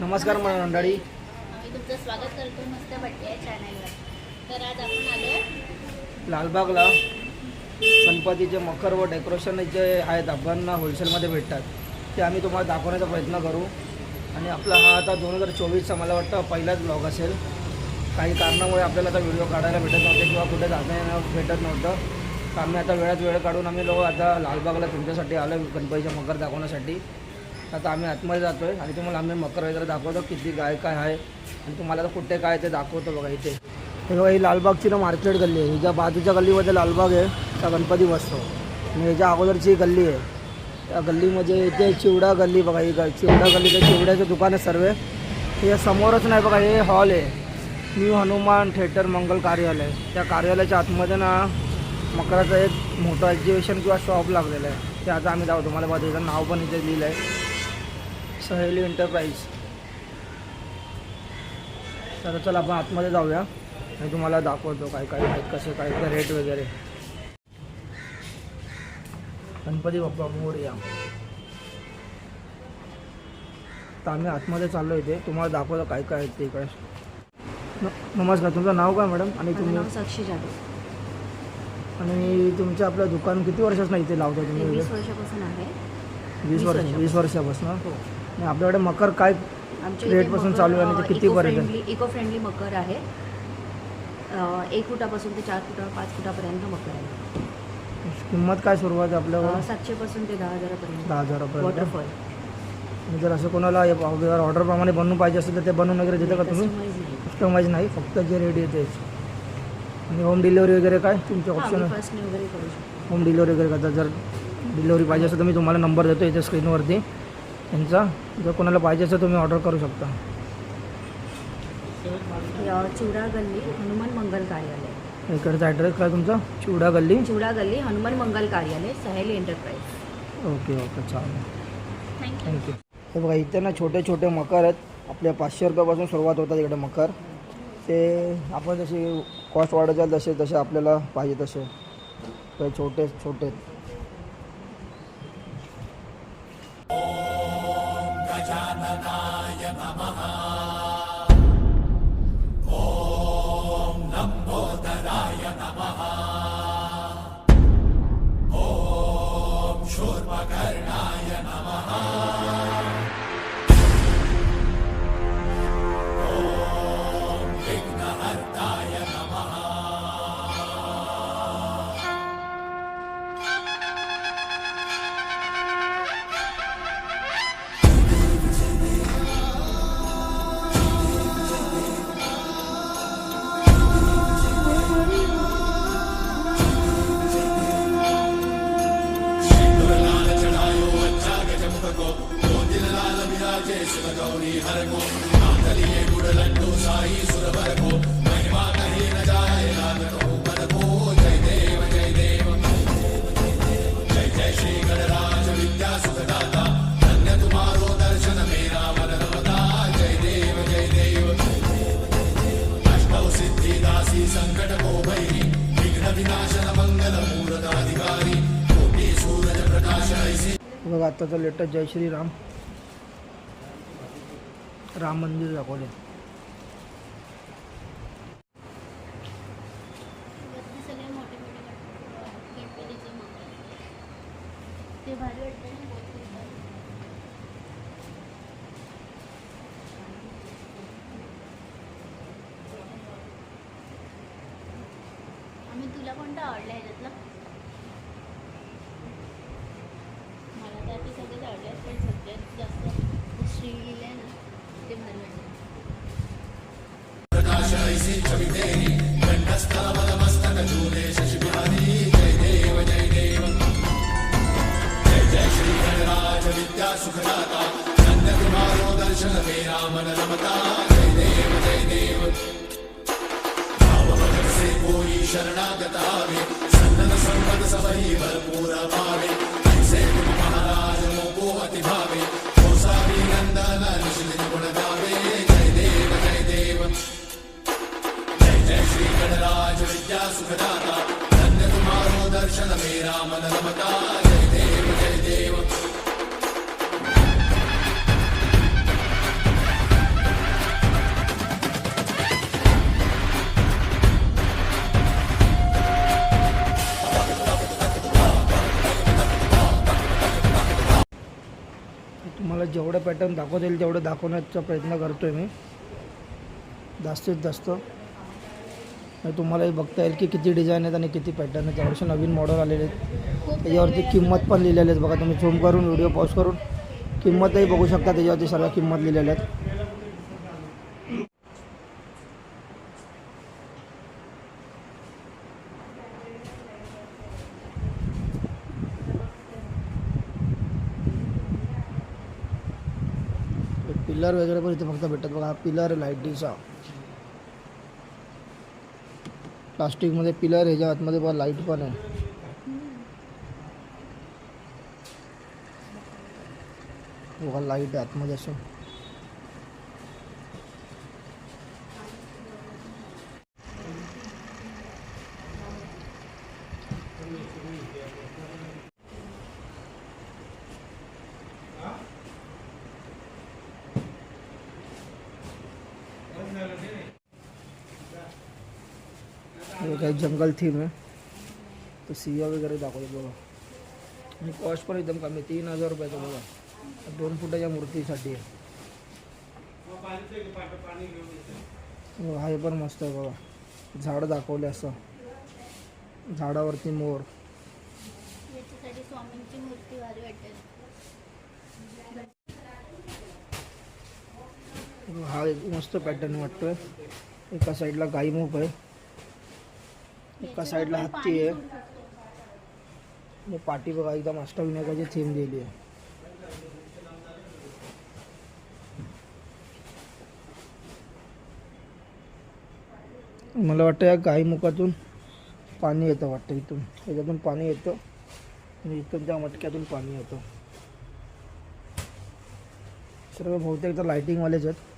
नमस्कार मंडळी. आम्ही तुमचं स्वागत करतो मस्त चॅनलवर तर आज आपण आलो लालबागला गणपतीचे मकर व डेकोरेशन जे आहेत आपण होलसेलमध्ये भेटतात. ते आम्ही तुम्हाला दाखवण्याचा प्रयत्न करू. आणि आपला हा आता दोन हजार चोवीसचा मला वाटतं पहिलाच ब्लॉग असेल. काही कारणामुळे आपल्याला आता व्हिडिओ काढायला भेटत नव्हते किंवा कुठे जाता भेटत नव्हतं. तर आम्ही आता वेळात वेळ काढून आम्ही लोक आता लालबागला तुमच्यासाठी आलो गणपतीचे मकर दाखवण्यासाठी. आता आम्ही आतमध्ये जातो आहे आणि तुम्हाला आम्ही मकर वगैरे दाखवतो किती काय काय आहे. आणि तुम्हाला आता कुठे काय ते दाखवतो बघा इथे. हे बघा ही लालबागची ना मार्केट गल्ली आहे. ज्या बाजूच्या गल्लीमध्ये लालबाग आहे. त्या गणपती बसतो. आणि ह्याच्या अगोदरची गल्ली आहे. त्या गल्लीमध्ये इथे चिवडा गल्ली बघा ही ग चिवडा गल्ली ते चिवड्याचे दुकान आहे सर्व. हे समोरच नाही बघा हे हॉल आहे. न्यू हनुमान थिएटर मंगल कार्यालय. त्या कार्यालयाच्या आतमध्ये ना मकराचं एक मोठं एक्झिबिशन किंवा शॉप लागलेलं आहे. ते आता आम्ही जाऊ तुम्हाला बघा त्याचं नाव पण इथे लिहिलं आहे सहेली एंटरप्राईज तर चला आपण आतमध्ये जाऊया. आणि तुम्हाला दाखवतो काय काय आहेत कसे काय काय रेट वगैरे. गणपती बाप्पा मोरया तर आम्ही आतमध्ये चाललो इथे. तुम्हाला दाखवतो काय काय आहेत ते काय. नमस्कार तुमचं नाव काय मॅडम आणि तुम्ही साक्षी जाधव. आणि तुमचं आपलं दुकान किती वर्षाचं इथे लावता तुम्ही? वीस वर्षापासून आहे. वीस वर्ष वर्षापासून. वीस वर्षापासून? हो. आणि आपल्याकडे मकर काय आमच्या रेटपासून चालू आहे आणि ते कितीपर्यंत? फ्रेंडली इको फ्रेंडली मकर आहे. अं, एक फुटापासून ते चार फुटा पाच फुटापर्यंत मकर आहे. किंमत काय सुरुवात आहे आपल्याकडे सातशे पासून ते दहा हजारापर्यंत. दहा हजारापर्यंत. वॉटरफॉल. आणि जर असं कोणाला ऑर्डरप्रमाणे बनवून पाहिजे असेल तर ते बनवून वगैरे देता का तुम्ही? कस्टमाइज नाही. फक्त जे रेडी आहे तेच. आणि होम डिलिव्हरी वगैरे काय? तुमचे ऑप्शन आहे फर्स्टने वगैरे करू शकतो. होम डिलिव्हरी वगैरे करता. जर डिलिव्हरी पाहिजे असेल तर मी तुम्हाला नंबर देतो इथे स्क्रीनवरती त्यांचा जर कोणाला पाहिजे असेल तुम्ही ऑर्डर करू शकता. चिवडा गल्ली हनुमान मंगल कार्यालय. इकडचा ॲड्रेस काय तुमचा? चिवडा गल्ली? चिवडा गल्ली Hanuman Mangal Karyalay Saheli enterprise okay okay चालेल. थँक्यू थँक्यू हे बघा इथे ना छोटे छोटे मकर आहेत. आपल्या पाचशे रुपयापासून सुरुवात होतात इकडे मकर. ते आपण जशी कॉस्ट वाढत जाईल तसे तसे आपल्याला पाहिजे तसे. ते छोटे छोटे आहेत. हे बघा आत्ताचं लेटेस्ट जय श्रीराम. राम मंदिर दाखवले. सगळे मोठे मोठे मंगल ते भारी वाटतं आम्ही तुला कोणता आवडला ह्याच्यातला? दर्शन मेरा मन रमता। जय देव जय देव। कोई संपद भरपूर पावे। महाराज मोको अति भावे गुण जय जय श्री गणराज विद्या सुखदाता। जेवढं पॅटर्न दाखवता येईल तेवढं दाखवण्याचा प्रयत्न करतो आहे मी. जास्तीत जास्त. आणि तुम्हालाही बघता येईल की किती डिझाईन आहेत आणि किती पॅटर्न आहेत. त्यावर्षी नवीन मॉडेल आलेले आहेत. त्याच्यावरती किंमत पण लिहिलेली आहेत. बघा तुम्ही झूम करून व्हिडिओ पॉज करून किंमतही बघू शकता. त्याच्यावरती सर्व किंमत लिहिलेल्या आहेत. पिलर वगैरे पण इथे फक्त भेटतात. बघा पिलर लाईटीचा. प्लास्टिकमध्ये पिलर ह्याच्या आतमध्ये बघा लाइट पण आहे. बघा लाइट आहे आतमध्ये असं हे काही जंगल थीम आहे तर सिया वगैरे दाखवतो बघा आणि कॉस्ट पण एकदम कमी तीन हजार रुपयाचं बघा दोन फुटाच्या मूर्तीसाठी आहे हे। पण मस्त आहे बघा झाड दाखवले असं। झाडावरती मोर। हा एक मस्त पॅटर्न वाटतोय. एका साईडला गाई मूप आहे. एका साईडला हत्ती आहे. आणि पाठी बघा एकदम अष्टविनायकाची थीम दिली आहे. मला वाटतं या गाई मुखातून पाणी येतं वाटतं इथून. त्याच्यातून पाणी येतं आणि इथून त्या मटक्यातून पाणी येतं. सर्व बहुतेक तर लायटिंगवालेच आहेत.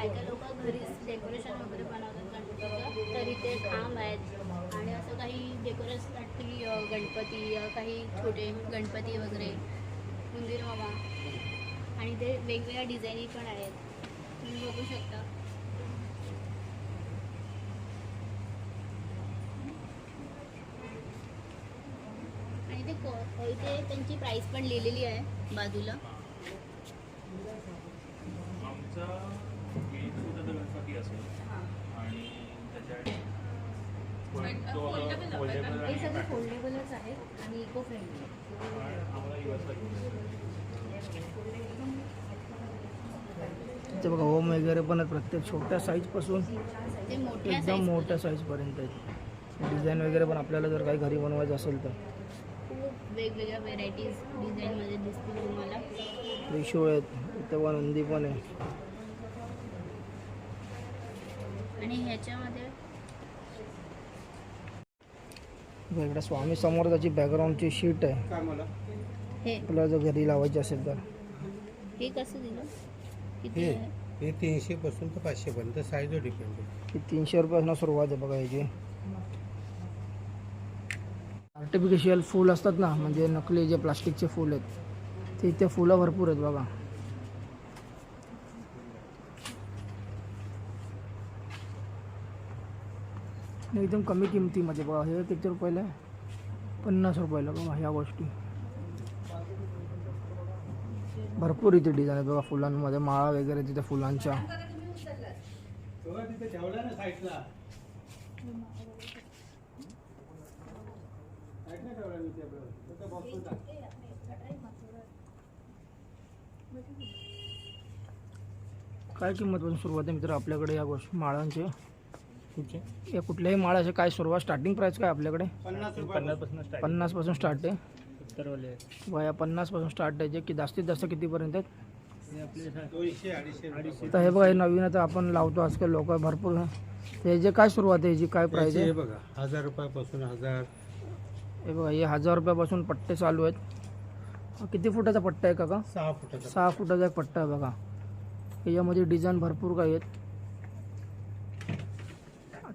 काही काही लोक घरीच डेकोरेशन वगैरे बनवतात गणपतीचं तर इथे खांब आहेत. आणि असं काही डेकोरेशनसाठी अ, गणपती काही छोटे गणपती वगैरे मंदिर मामा आणि ते वेगवेगळ्या डिझाईनी पण आहेत. तुम्ही बघू शकता. आणि ते इथे त्यांची प्राईस पण लिहिलेली आहे बाजूला. असेल आणि त्याच्या तो foldable हे सगळे आणि फोल्डेबलच आहेत. आणि इको फ्रेंडली आम्हाला US ला घेऊन जायचं. ते बघा होम वगैरे पण आहेत प्रत्येक छोट्या साईजपासून ते मोठ्या एकदम मोठ्या. साईजपर्यंत आहेत. डिझाईन वगैरे पण आपल्याला जर काही घरी बनवायचं असेल तर. खूप वेगवेगळ्या व्हेरायटीज डिझाईनमध्ये दिसतील तुम्हाला. त्रिशूळ आहेत इथं पण नंदी पण आहे. आणि ह्याच्यामध्ये बघा, इकडे स्वामी समर्थाची बॅकग्राऊंडची शीट आहे. हे. आपल्याला जर घरी लावायची असेल तर. हे कसं दिलं? किती हे आहे? हे तीनशे पासून तर पाचशे पर्यंत साईजवर डिपेंड आहे. ही तीनशे रुपयापासून सुरुवात आहे बघा याची आर्टिफिशियल फूल असतात ना म्हणजे नकली जे प्लास्टिकचे फूल आहेत ते इथे फुलं भरपूर आहेत बघा. आणि एकदम कमी किमतीमध्ये बघा हे किती रुपयाला आहे? पन्नास रुपयाला बघा ह्या गोष्टी. भरपूर इथे डिझाईन आहेत बघा फुलांमध्ये माळा वगैरे तिथे फुलांच्या. काय किंमतपासून सुरुवात आहे मित्र आपल्याकडे या गोष्टी माळांचे. कुठचे? या कुठल्याही माळाचे काय सुरुवात स्टार्टिंग प्राइस काय आपल्याकडे? पन्नास पन्नासपासून स्टार्ट आहे. उत्तरवाले आहेत. बघा या पन्नासपासून स्टार्ट आहे. जे की जास्तीत जास्त कितीपर्यंत आहेत? हे आपले सा- दोनशे अडीचशे रुपये. तर हे बघा हे नवीन आता आपण लावतो आजकाल लोक भरपूर. हे जे काय सुरुवात आहे याची काय हे आहे? बघा हजार रुपयापासून हजार. हे बघा हे हजार रुपयापासून पट्टे चालू आहेत. किती फुटाचा पट्टा आहे काका? सहा फुटाचा सहा फुटाचा एक पट्टा आहे बघा. याच्यामध्ये डिझाईन भरपूर काही आहेत.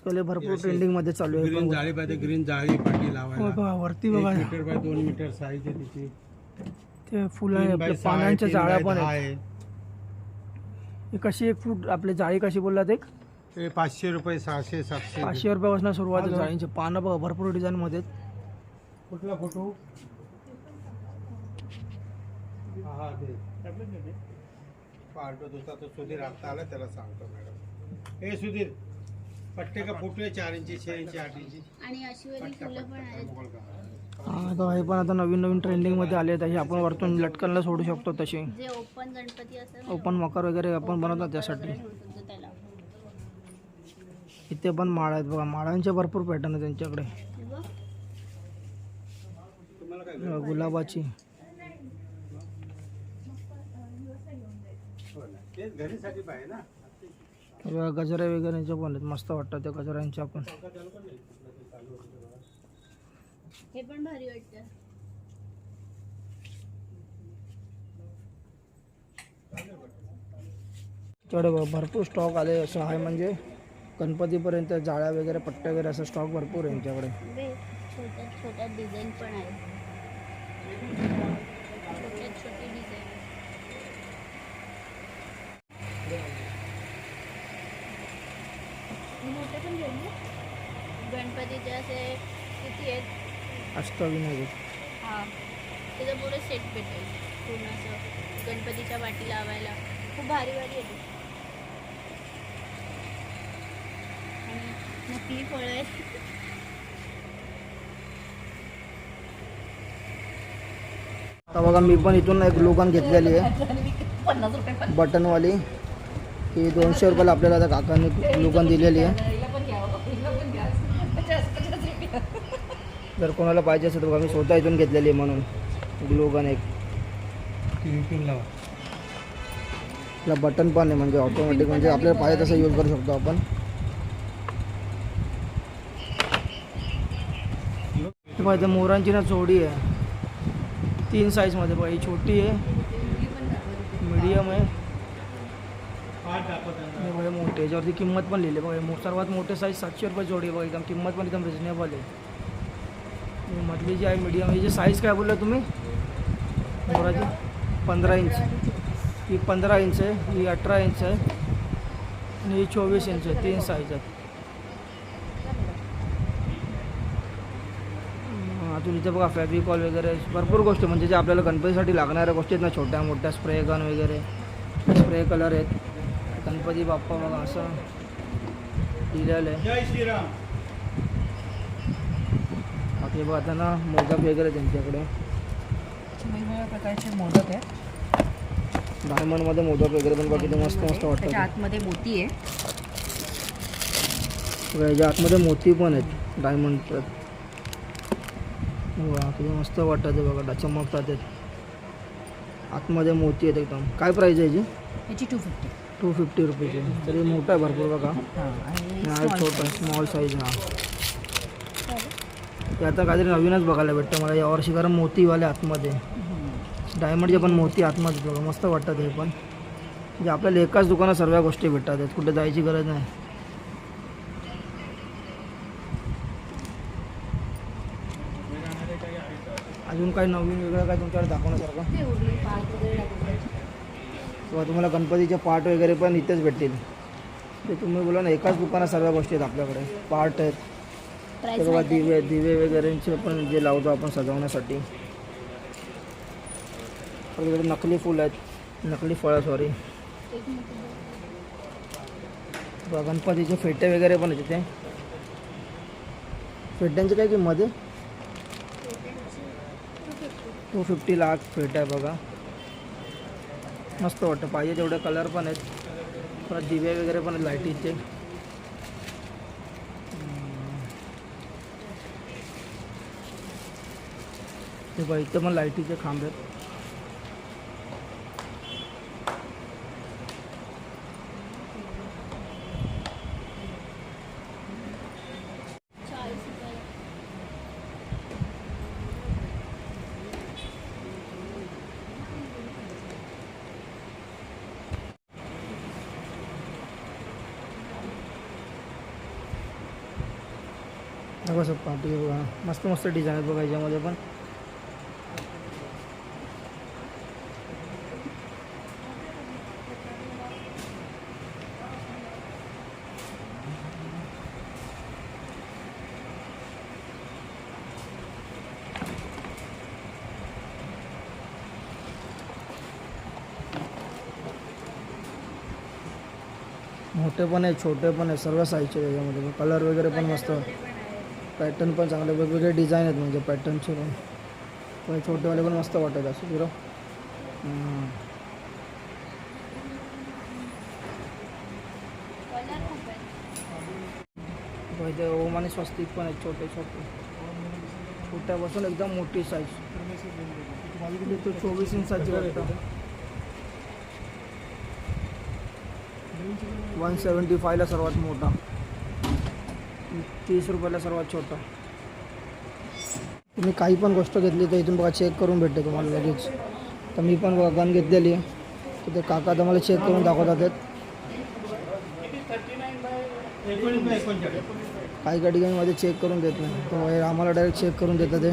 आजकाल हे भरपूर असे ट्रेंडिंगमध्ये चालू आहे. ग्रीन जाळी पाहिजे ग्रीन जाळी पाठी हो लावायला बघा. वरती एक बघा मीटर बाय दोन मीटर साईज आहे तिची. ते फुलं आहे तीन आपल्या बाय सहा आहे, पानांच्या तीन जाळ्या बाय पण दहा आहेत आहे. ही कशी एक फूट आपली जाळी कशी बोललात एक? हे पाचशे रुपये सहाशे सातशे. पाचशे रुपयापासून सुरुवात आहे. जाळींची. पानं बघा भरपूर डिझाईन मध्ये आहेत. कुठला फोटो? हा ते? पार्ट दुसरा तो सुधीर आता आला त्याला सांगतो मॅडम. हे सुधीर. पट्टे का फोटो आहे चार इंची छे इंची आठ इंची. आणि अशी वाली पट्टा फुलं पण आहेत. हा आता हे पण आता नवीन नवीन ट्रेंडिंगमध्ये आले आहेत. हे आपण वरतून लटकनला सोडू शकतो तसे जे ओपन गणपती असतात ना, ओपन मकर वगैरे आपण बनवतो त्यासाठी. त्याला. इथे पण माळ आहेत बघा. माळांचे भरपूर पॅटर्न आहे त्यांच्याकडे. हे बघ. तुम्हाला काय बघा, गुलाबाची. हो ना. घरीसाठी पाहिजे ना. बघा, गजरे वगैरेच्या पण आहेत मस्त वाटतात त्या गजऱ्यांच्या पण. हे पण भारी वाटतं. भरपूर स्टॉक आले असं आहे म्हणजे गणपतीपर्यंत जाळ्या वगैरे पट्ट्या वगैरे असं स्टॉक भरपूर आहे यांच्याकडे. छोट्या छोट्या डिझाईन पण आहेत. छोट्या छोटी डिझाईन मोठे पण घेऊ ना गणपतीचे असे किती आहेत? अष्टविनायक. हां. त्याचं पुढे सेट भेटेल. पूर्ण असं गणपतीच्या वाटी लावायला. खूप भारी भारी येते आणि नकली फळं आहेत. आता बघा मी पण इथून एक लोगन घेतलेली आहे. बटनवाली ही दोनशे रुपयाला आपल्याला आता काकांनी लोगन दिलेली आहे. जर कोणाला पाहिजे असेल तर बघा मी स्वतः इथून घेतलेली आहे म्हणून. ग्लोगन एक. आपला बटन पण आहे म्हणजे ऑटोमॅटिक म्हणजे आपल्याला पाहिजे तसं यूज करू शकतो आपण. हे मोरांची ना चोडी आहे. तीन साईजमध्ये पाहिजे छोटी आहे. मीडियम आहे. बघा मोठे याच्यावरती किंमत पण लिहिली बघा. मो- सर्वात मोठे साईज सातशे रुपये जोडी बघा एकदम. किंमत पण एकदम रिजनेबल आहे. मधली जी आहे मीडियम याची साईज काय बोलला तुम्ही? मोराची पंधरा इंच ही पंधरा इंच आहे ही अठरा इंच आहे आणि ही चोवीस इंच आहे. तीन साईज आहेत. अजून इथे बघा फॅब्रिकॉल वगैरे. भरपूर गोष्टी म्हणजे जे आपल्याला गणपतीसाठी लागणाऱ्या गोष्टी आहेत ना छोट्या मोठ्या स्प्रे गन वगैरे स्प्रे कलर आहेत. गणपती बाप्पा बघा असं लिहिलेलं आहे. जय श्रीराम. बाकी बघा आता ना मोदक वगैरे त्यांच्याकडे. वेगवेगळ्या प्रकारचे मोदक आहेत. डायमंडमध्ये मोदक वगैरे पण बघितले मस्त मस्त वाटतात. आतमध्ये मोती आहे. याच्या आतमध्ये मोती पण आहेत डायमंड बघा किती मस्त वाटतात ते बघा चमकतात आतमध्ये मोती आहेत एकदम. काय प्राईज आहे याची? याची टू फिफ्टी टू फिफ्टी रुपीची तरी मोठा आहे भरपूर बघा. हां हा छोटा size. स्मॉल साईज हा. ते आता काहीतरी नवीनच बघायला भेटतं. मला यावर्षी कारण मोतीवाले आतमध्ये. डायमंडचे पण मोती आतमध्ये बघा. मस्त वाटतात हे पण. म्हणजे आपल्याला एकाच दुकानात सर्व गोष्टी भेटतात. कुठे जायची गरज नाही. अजून काही नवीन वेगळं काय तुमच्याकडे दाखवण्यासारखं ते उडून पार्क वगैरे दाखवतात. किंवा तुम्हाला गणपतीचे पार्ट वगैरे पण इथेच भेटतील. ते तुम्ही बोला ना एकाच दुकानात सर्व गोष्टी आहेत आपल्याकडे. पार्ट आहेत. बघा दिवे दिवे वगैरेचे पण जे लावतो आपण सजवण्यासाठी. नकली फुलं आहेत. नकली फळं सॉरी गणपतीचे फेटे वगैरे पण आहेत तिथे फेट्यांची काय किंमत आहे? टू फिफ्टी लाख फेट आहे बघा. मस्त वाटतं. पाहिजे तेवढे कलर पण आहेत. परत दिवे वगैरे पण आहेत लाईटीचे. ते बघा लाइटी पण खांब मस्त मस्त डिझाईन आहेत बघा याच्यामध्ये पण. मोठे पण आहे छोटे पण आहे सर्व साईजचे त्याच्यामध्ये कलर वगैरे पण मस्त. पॅटर्न पण चांगले वेगवेगळे डिझाईन आहेत म्हणजे पॅटर्नचे पण पण छोटेवाले पण मस्त वाटत असं बरं. कलर इथे ओम आणि स्वस्तिक पण आहेत छोटे छोटे. छोट्यापासून एकदम मोठी साईज तो चोवीस इंचाची वाटतं. वन सेवन्टी फायला सर्वात मोठा. तीस रुपयाला सर्वात छोटा. तुम्ही काही पण गोष्ट घेतली तर इथून बघा चेक करून भेटते तुम्हाला लगेच. तर मी पण बघा गन घेतलेली आहे. तर ते काका तर मला चेक करून दाखवतात काही काही ठिकाणी चेक करून देत नाही. तर हे आम्हाला डायरेक्ट चेक करून देतात ते.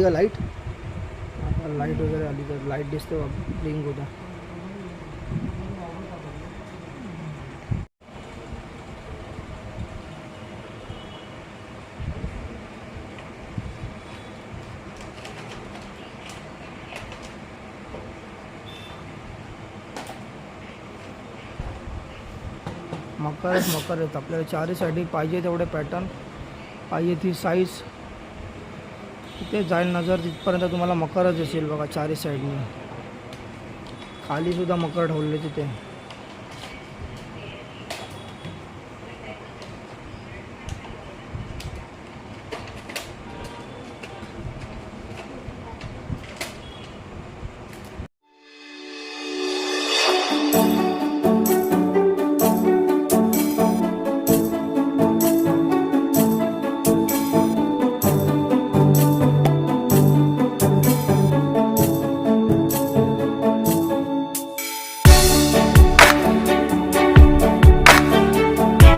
का लाइट लाईट वगैरे तर लाईट दिसते ब्लिंक होता। मकर मकर आहेत आपल्याला चारही साईडी पाहिजे तेवढे पॅटर्न पाहिजे ती साईज तिथे जाईल नजर तिथपर्यंत तुम्हाला मकरच असेल बघा चारी साईडने खाली सुद्धा मकर ठेवले तिथे.